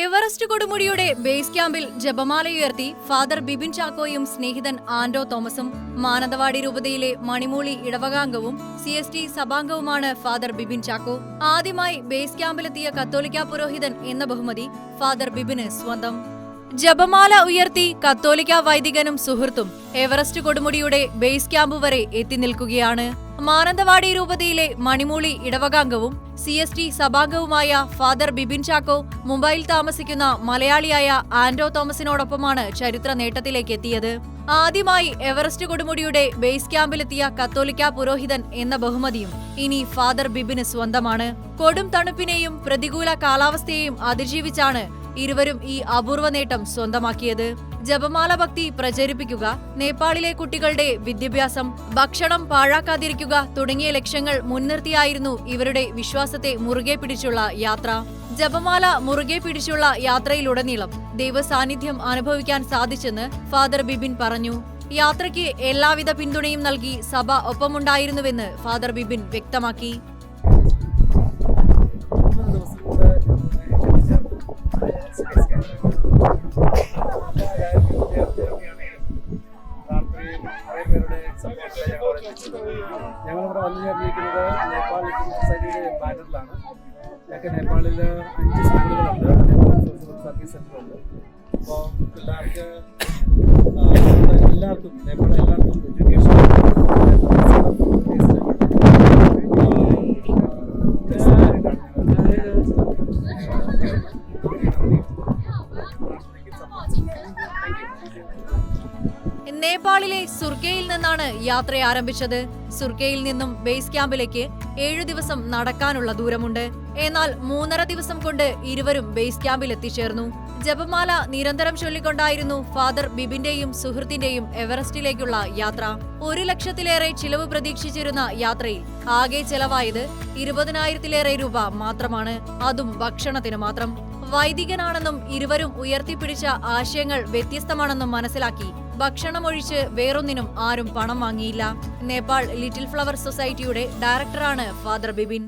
Everest കൊടുമുടിയുടെ base ക്യാമ്പിൽ ജപമാലയുയർത്തി father Bibin ചാക്കോയും സ്നേഹിതൻ ആൻഡോ തോമസും മാനന്തവാടി രൂപതയിലെ മണിമൂളി ഇടവകാംഗവും സി എസ് ടി സഭാംഗവുമാണ് ഫാദർ ബിബിൻ ചാക്കോ. ആദ്യമായി ബേസ് ക്യാമ്പിലെത്തിയ കത്തോലിക്ക പുരോഹിതൻ എന്ന ബഹുമതി ഫാദർ ബിബിന് സ്വന്തം. ജപമാല ഉയർത്തി കത്തോലിക്ക വൈദികനും സുഹൃത്തും എവറസ്റ്റ് കൊടുമുടിയുടെ ബേസ് ക്യാമ്പ് വരെ എത്തി നിൽക്കുകയാണ്. മാനന്തവാടി രൂപതയിലെ മണിമൂളി ഇടവകാംഗവും സി എസ് ടി സഭാംഗവുമായ ഫാദർ ബിബിൻ ചാക്കോ മുംബൈയിൽ താമസിക്കുന്ന മലയാളിയായ ആൻഡോ തോമസിനോടൊപ്പമാണ് ചരിത്ര നേട്ടത്തിലേക്ക് എത്തിയത്. ആദ്യമായി എവറസ്റ്റ് കൊടുമുടിയുടെ ബേസ് ക്യാമ്പിലെത്തിയ കത്തോലിക്ക പുരോഹിതൻ എന്ന ബഹുമതിയും ഇനി ഫാദർ ബിബിന് സ്വന്തമാണ്. കൊടും തണുപ്പിനെയും പ്രതികൂല കാലാവസ്ഥയെയും അതിജീവിച്ചാണ് ഇരുവരും ഈ അപൂർവ നേട്ടം സ്വന്തമാക്കിയത്. ജപമാല ഭക്തി പ്രചരിപ്പിക്കുക നേപ്പാളിലെ കുട്ടികളുടെ വിദ്യാഭ്യാസം ഭക്ഷണം പാഴാക്കാതിരിക്കുക തുടങ്ങിയ ലക്ഷ്യങ്ങൾ മുൻനിർത്തിയായിരുന്നു ഇവരുടെ വിശ്വാസത്തെ മുറുകെ പിടിച്ചുള്ള യാത്ര. ജപമാല മുറുകെ പിടിച്ചുള്ള യാത്രയിലുടനീളം ദൈവസാന്നിധ്യം അനുഭവിക്കാൻ സാധിച്ചെന്ന് ഫാദർ ബിബിൻ പറഞ്ഞു. യാത്രയ്ക്ക് എല്ലാവിധ പിന്തുണയും നൽകി സഭ ഒപ്പമുണ്ടായിരുന്നുവെന്ന് ഫാദർ ബിബിൻ വ്യക്തമാക്കി. ഞങ്ങളിവിടെ വന്നു ചേർന്നിരിക്കുന്നത് നേപ്പാൾ ലിറ്റിൽ സൊസൈറ്റിയുടെ ബാനറിലാണ്. ഞങ്ങൾക്ക് നേപ്പാളിൽ അഞ്ച് സ്കൂളുകളുണ്ട് സർവീസ് സെന്ററുണ്ട് അപ്പോൾ പിള്ളേർക്ക് എല്ലാവർക്കും നേപ്പാൾ എല്ലാവർക്കും എഡ്യൂക്കേഷൻ നേപ്പാളിലെ സുർക്കയിൽ നിന്നാണ് യാത്ര ആരംഭിച്ചത്. സുർക്കയിൽ നിന്നും ബേസ് ക്യാമ്പിലേക്ക് ഏഴു ദിവസം നടക്കാനുള്ള ദൂരമുണ്ട്. എന്നാൽ മൂന്നര ദിവസം കൊണ്ട് ഇരുവരും ബേസ് ക്യാമ്പിൽ എത്തിച്ചേർന്നു ജപമാല നിരന്തരം ചൊല്ലിക്കൊണ്ടായിരുന്നു ഫാദർ ബിബിന്റെയും സുഹൃത്തിന്റെയും എവറസ്റ്റിലേക്കുള്ള യാത്ര. ഒരു ലക്ഷത്തിലേറെ ചിലവ് പ്രതീക്ഷിച്ചിരുന്ന യാത്രയിൽ ആകെ ചെലവായത് ഇരുപതിനായിരത്തിലേറെ രൂപ മാത്രമാണ്. അതും ഭക്ഷണത്തിന് മാത്രം. വൈദികനാണെന്നും ഇരുവരും ഉയർത്തിപ്പിടിച്ച ആശയങ്ങൾ വ്യത്യസ്തമാണെന്നും മനസ്സിലാക്കി ഭക്ഷണമൊഴിച്ച് വേറൊന്നിനും ആരും പണം വാങ്ങിയില്ല. നേപ്പാൾ ലിറ്റിൽ ഫ്ലവർ സൊസൈറ്റിയുടെ ഡയറക്ടറാണ് ഫാദർ ബിബിൻ